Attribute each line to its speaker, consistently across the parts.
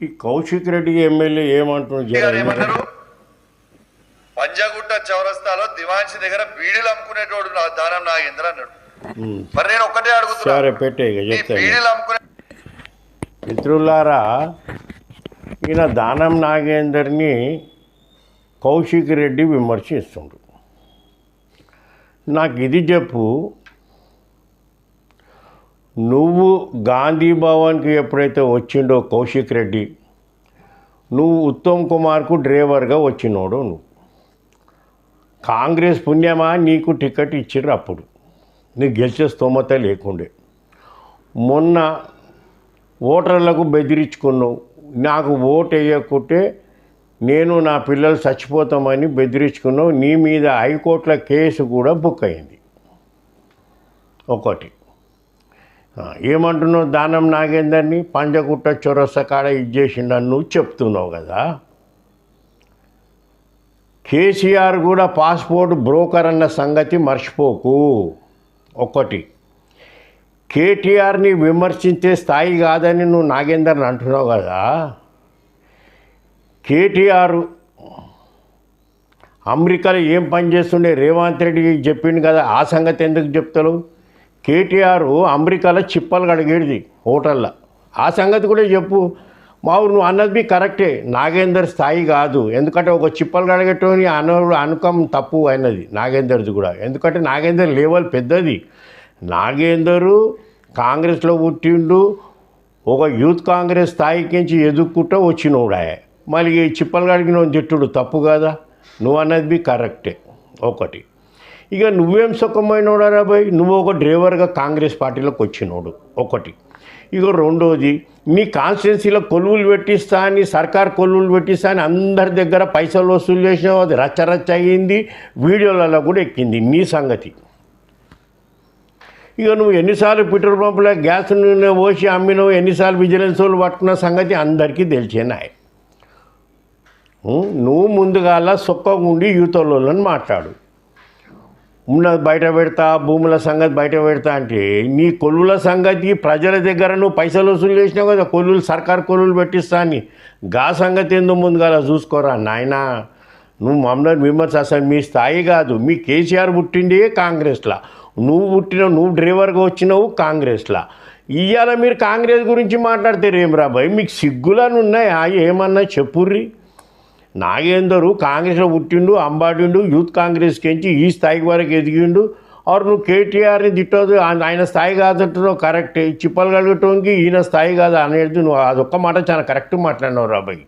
Speaker 1: ఈ కౌశిక్ రెడ్డి ఎమ్మెల్యే ఏమంటున్నారు
Speaker 2: పంజాగుట్ట చౌరస్తాలో దివాన్షి దగ్గర బీడీలు అమ్ముకునేటోడు నా దానం నాగేంద్ర అన్నాడు. మరి నేను ఒక్కటే అడుగుతున్నా.
Speaker 1: సరే పెట్టే
Speaker 2: బీడీలు అమ్ముకునే
Speaker 1: మిత్రులారా ఈయన దానం నాగేందర్ని కౌశిక్ రెడ్డి విమర్శిస్తుండు నాకు ఇది చెప్పు నువ్వు గాంధీ భవన్కి ఎప్పుడైతే వచ్చిండో కౌశిక్ రెడ్డి నువ్వు ఉత్తమ్ కుమార్కు డ్రైవర్గా వచ్చినోడు నువ్వు. కాంగ్రెస్ పుణ్యమా? నీకు టికెట్ ఇచ్చిర్రు అప్పుడు. నీకు గెలిచే స్తోమత లేకుండే. మొన్న ఓటర్లకు బెదిరించుకున్నావు. నాకు ఓటు వేయకుంటే నేను నా పిల్లలు చచ్చిపోతామని బెదిరించుకున్నావు. నీ మీద హైకోర్టుల కేసు కూడా బుక్ అయింది. ఒకటి. ఏమంటున్నావు దానం నాగేందర్ని? పంజగుట్ట చొరస కాడ ఇచ్చేసిండని నువ్వు చెప్తున్నావు కదా. కేసీఆర్ కూడా పాస్పోర్ట్ బ్రోకర్ అన్న సంగతి మర్చిపోకు. ఒకటి కేటీఆర్ని విమర్శించే స్థాయి కాదని నువ్వు నాగేందర్ని అంటున్నావు కదా. కేటీఆర్ అమెరికాలో ఏం పని చేస్తుండే? రేవంత్ రెడ్డికి చెప్పిండు కదా. ఆ సంగతి ఎందుకు చెప్తావు కేటీఆర్ అమెరికాలో చిప్పలు కడిగేది హోటల్లో. ఆ సంగతి కూడా చెప్పు. మా ఊరు నువ్వు అన్నది కరెక్టే. నాగేందర్ స్థాయి కాదు. ఎందుకంటే ఒక చిప్పలు కడగటోని అనరు అనుకం తప్పు అయినది నాగేందర్ది కూడా. ఎందుకంటే నాగేందర్ లెవెల్ పెద్దది. నాగేందరు కాంగ్రెస్లో పుట్టిండు. ఒక యూత్ కాంగ్రెస్ స్థాయికించి ఎదుక్కుంటూ వచ్చినోడాయ. మళ్ళీ చిప్పలు కడిగిన తిట్టుడు తప్పు కదా? నువ్వు అన్నది కరెక్టే. ఒకటి. ఇక నువ్వేం సుఖమైనోడా రాబోయ్ నువ్వు ఒక డ్రైవర్గా కాంగ్రెస్ పార్టీలోకి వచ్చినోడు. ఒకటి. ఇక రెండోది నీ కాన్స్టిట్యున్సీలో కొలువులు పెట్టిస్తా అని సర్కార్ కొలువులు పెట్టిస్తా అని అందరి దగ్గర పైసలు వసూలు చేసినావు అది రచ్చ రచ్చ అయ్యింది వీడియోలలో కూడా ఎక్కింది. నీ సంగతి. ఇక నువ్వు ఎన్నిసార్లు పెట్రోల్ పంపులో గ్యాస్ నూనె పోసి అమ్మినావు ఎన్నిసార్లు విజిలెన్స్ వాళ్ళు పట్టుకున్న సంగతి అందరికీ తెలిసేనాయి నువ్వు ముందుగాల సొక్కగుండి యూతోళ్ళని మాట్లాడు. ఉన్నది బయట పెడతా భూముల సంగతి బయట పెడతా అంటే నీ కొలువుల సంగతి ప్రజల దగ్గర నువ్వు పైసలు వసూలు చేసినావు కదా కొలువులు సర్కార్ కొలువులు పెట్టిస్తా అని. గా సంగతి ఎందుకు ముందుగా చూసుకోరా నాయనా. నువ్వు మమ్మల్ని విమర్శ అసలు మీ స్థాయి కాదు మీ కేసీఆర్ పుట్టిండే కాంగ్రెస్లా. నువ్వు పుట్టినావు నువ్వు డ్రైవర్గా వచ్చినావు కాంగ్రెస్లా. ఇవాళ మీరు కాంగ్రెస్ గురించి మాట్లాడితే ఏం రాబాయ్ మీకు సిగ్గులను ఉన్నాయా ఏమన్నా చెప్పుర్రి. నాగేందరు కాంగ్రెస్లో పుట్టిండు అంబాటిండు యూత్ కాంగ్రెస్కి ఎంచి ఈ స్థాయికి వరకు ఎదిగిండు. ఆరు నువ్వు కేటీఆర్ని తిట్టదు ఆయన స్థాయి కాదంటున్నావు కరెక్ట్. చిప్పలు కలగటంకి ఈయన స్థాయి కాదు అనేది నువ్వు అదొక్క మాట చాలా కరెక్ట్ మాట్లాడినావు రాబాయ్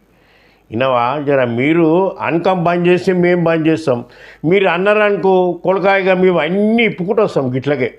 Speaker 1: వినవా జర మీరు అన్కం బంద్ చేస్తే మేము బంద్ చేస్తాం. మీరు అన్నారనుకో కొలకాయగా మేము అన్నీ ఇప్పుకుంటూ వస్తాం గిట్లకే.